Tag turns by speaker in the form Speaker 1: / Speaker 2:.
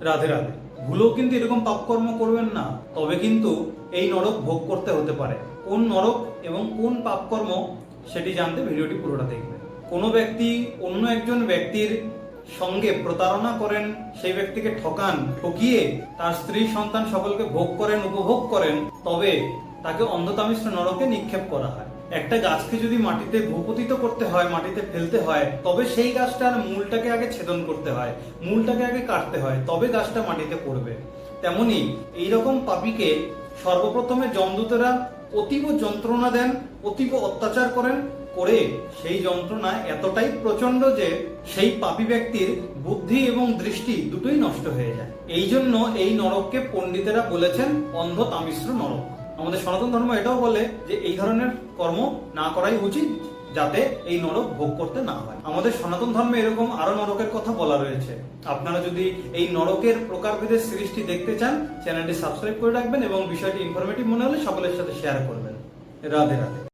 Speaker 1: রাধে রাধে। ভুলেও কিন্তু এরকম পাপকর্ম করবেন না। তবে কিন্তু এই নরক ভোগ করতে হতে পারে। কোন নরক এবং কোন পাপকর্ম সেটি জানতে ভিডিওটি পুরোটা দেখবেন। কোনো ব্যক্তি অন্য একজন ব্যক্তির সঙ্গে প্রতারণা করেন, সেই ব্যক্তিকে ঠকান, ঠকিয়ে তার স্ত্রী, সন্তান সকলকে ভোগ করেন, উপভোগ করেন, তবে তাকে অন্ধতামিশ্র নরকে নিক্ষেপ করা হয়। একটা গাছকে যদি মাটিতে ভূপতিত করতে হয়, মাটিতে ফেলতে হয়, তবে সেই গাছটার মূলটাকে আগে ছেদন করতে হয়, মূলটাকে আগে কাটতে হয়, তবে গাছটা মাটিতে পড়বে। তেমনি এইরকম পাপিকে সর্বপ্রথমে যমদূতেরা অতীব যন্ত্রণা দেন, অতীব অত্যাচার করেন, করে সেই যন্ত্রণা এতটাই প্রচণ্ড যে সেই পাপী ব্যক্তির বুদ্ধি এবং দৃষ্টি দুটোই নষ্ট হয়ে যায়। এই জন্য এই নরককে পণ্ডিতেরা বলেছেন অন্ধ তামিশ্র নরক। আমাদের সনাতন ধর্ম এটাও বলে যে এই ধরনের কর্ম না করাই উচিত যাতে এই নরক ভোগ করতে না হয়। আমাদের সনাতন ধর্মে এরকম আরও নরকের কথা বলা রয়েছে। আপনারা যদি এই নরকের প্রকারভেদের সৃষ্টি দেখতে চান, চ্যানেলটি সাবস্ক্রাইব করে রাখবেন এবং বিষয়টি ইনফরমেটিভ মনে হলে সকলের সাথে শেয়ার করবেন। রাধে রাধে।